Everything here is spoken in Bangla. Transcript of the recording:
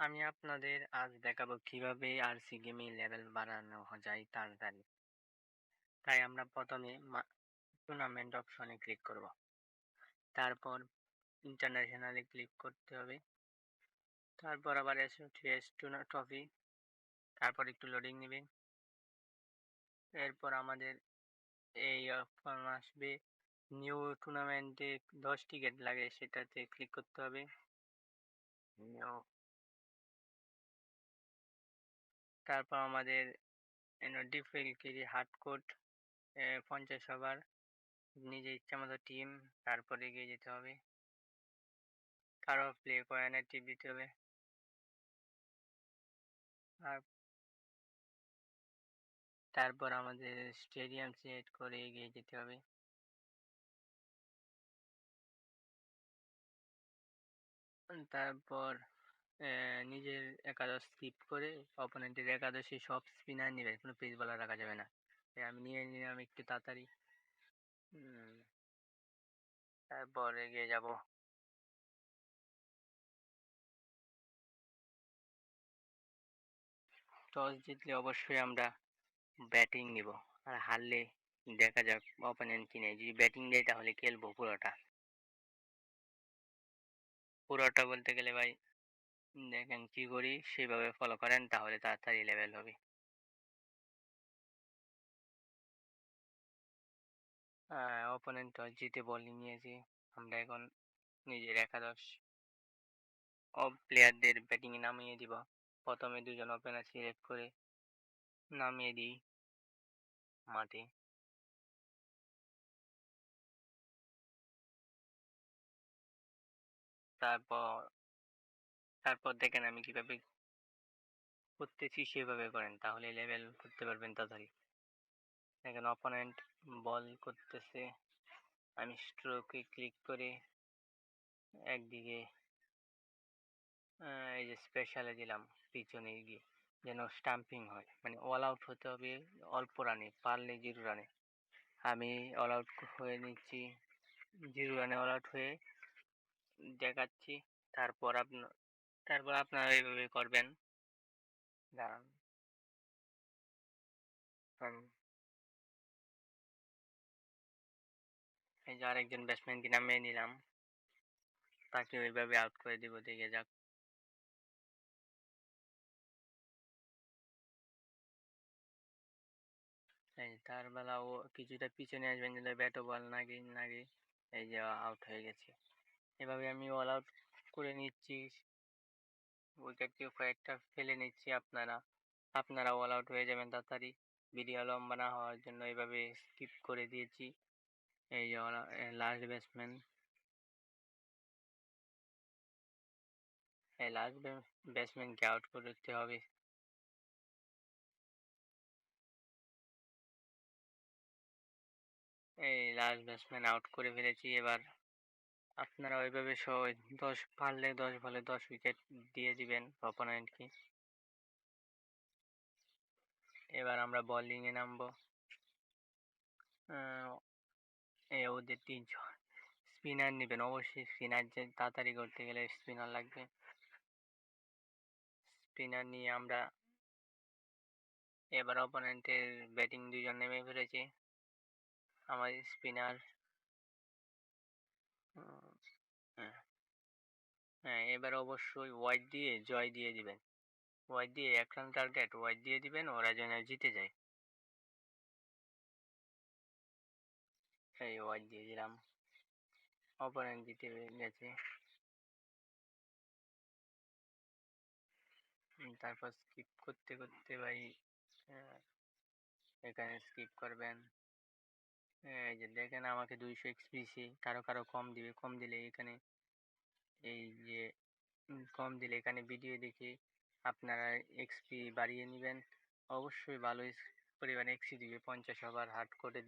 আমি আপনাদের আজ দেখাবো কীভাবে আরসি গেমে লেভেল বাড়ানো যায় তাড়াতাড়ি তাই আমরা প্রথমে টুর্নামেন্ট অপশনে ক্লিক করব। তারপর ইন্টারন্যাশনালে ক্লিক করতে হবে। তারপর আবার এসে টেস ট্রফি তারপর একটু লোডিং নেবে এরপর আমাদের এই অপশন আসবে। নিউ টুর্নামেন্টে দশ টিকিট লাগে সেটাতে ক্লিক করতে হবে। নিউ তারপর আমাদের ডিফেল কেরি হার্ড কোড পঞ্চাশ ওভার নিজের ইচ্ছা মতো টিম তারপরে এগিয়ে যেতে হবে। কারও প্লে করে না টিপ দিতে হবে। আর তারপর আমাদের স্টেডিয়াম সিলেক্ট করে এগিয়ে যেতে হবে। তারপর নিজের একাদশ স্কিপ করে অপোনেন্টের একাদশে সব স্পিনার নেবে, কোনো পেস বলার রাখা যাবে না। তাই আমি নিয়ে নিলাম একটু তাড়াতাড়ি। তারপর এগিয়ে যাব। টস জিতলে অবশ্যই আমরা ব্যাটিং নিব। আর হারলে দেখা যাক অপোনেন্ট কি নেই যদি ব্যাটিং দেয় তাহলে খেলব পুরোটা। পুরোটা বলতে গেলে ভাই দেখেন কি করি সেভাবে ফলো করেন, তাহলে তাড়াতাড়ি লেভেল হবে। অপোনেন্ট টস জিতে বোলিং নিয়েছি। আমরা এখন নিজের একাদশ। অফ প্লেয়ারদের ব্যাটিংয়ে নামিয়ে দিব। প্রথমে দুজন ওপেনার সিলেক্ট করে নামিয়ে দিই মাঠে। তারপর তারপর দেখেন আমি কীভাবে করতেছি সেভাবে করেন, তাহলে লেভেল করতে পারবেন তাড়াতাড়ি। দেখেন অপোনেন্ট বল করতেছে, আমি স্ট্রোকে ক্লিক করে একদিকে এই যে স্পেশালে দিলাম, পিছনে গিয়ে যেন স্টাম্পিং হয় মানে অল আউট হতে হবে অল্প রানে পারলে জিরো রানে আমি অল আউট হয়ে নিচ্ছি জিরো রানে অল আউট হয়ে দেখাচ্ছি, তারপর আপনার তারপর আপনারা এইভাবে করবেন। দাঁড়ান। এই যে আরেকজন ব্যাটসম্যানকে নামিয়ে নিলাম। তাকে ওইভাবে আউট করে দিব, দেখে যাক। তার বেলা ও কিছুটা পিছনে আসবেন যদি ব্যাটও বল নাগে নাগে এই যে আউট হয়ে গেছে। এভাবে আমি অল আউট করে নিচ্ছি। উইকেটকে কয়েকটা ফেলে নিচ্ছি আপনারা। আপনারা অল আউট হয়ে যাবেন তাড়াতাড়ি। ভিডিও লম্বা না হওয়ার জন্য এভাবে স্কিপ করে দিয়েছি। এই যে লাস্ট ব্যাটসম্যান এই লাস্ট ব্যাটসম্যানকে আউট করতে হবে। এই লাস্ট ব্যাটসম্যান আউট করে ফেলেছি এবার। আপনারা ওইভাবে দশ পারলে দশ বলে দশ উইকেট দিয়ে দিবেন অপোনেন্টকে এবার আমরা বোলিংয়ে নামবো। এই ওদের তিনজন। স্পিনার নেবেন, অবশ্যই স্পিনার যে তাড়াতাড়ি করতে গেলে স্পিনার লাগবে। স্পিনার নিয়ে আমরা এবার অপোনেন্টের ব্যাটিং দুজন নেমে ফেলেছে। আমাদের স্পিনার হ্যাঁ এবার অবশ্যই ওয়াইড দিয়ে জয় দিয়ে দিবেন। ওয়াইড দিয়ে এক রান টার্গেট ওয়াইড দিয়ে দিবেন, ওরা যেন জিতে যায়। এই ওয়াইড দিয়ে দিলাম। অপোনেন্ট জিতে গেছে। তারপর স্কিপ করতে করতে ভাই এখানে স্কিপ করবেন। এই যে দেখেন আমাকে দুইশো এক্সপিসি কারও কারও কম দিবে, কম দিলে এখানে এই যে কম দিলে এখানে ভিডিও দেখে আপনারা এক্সপি বাড়িয়ে নেবেন। অবশ্যই ভালো পরিমাণে এক্সপি দিবে, পঞ্চাশ ওভার হার্ড করে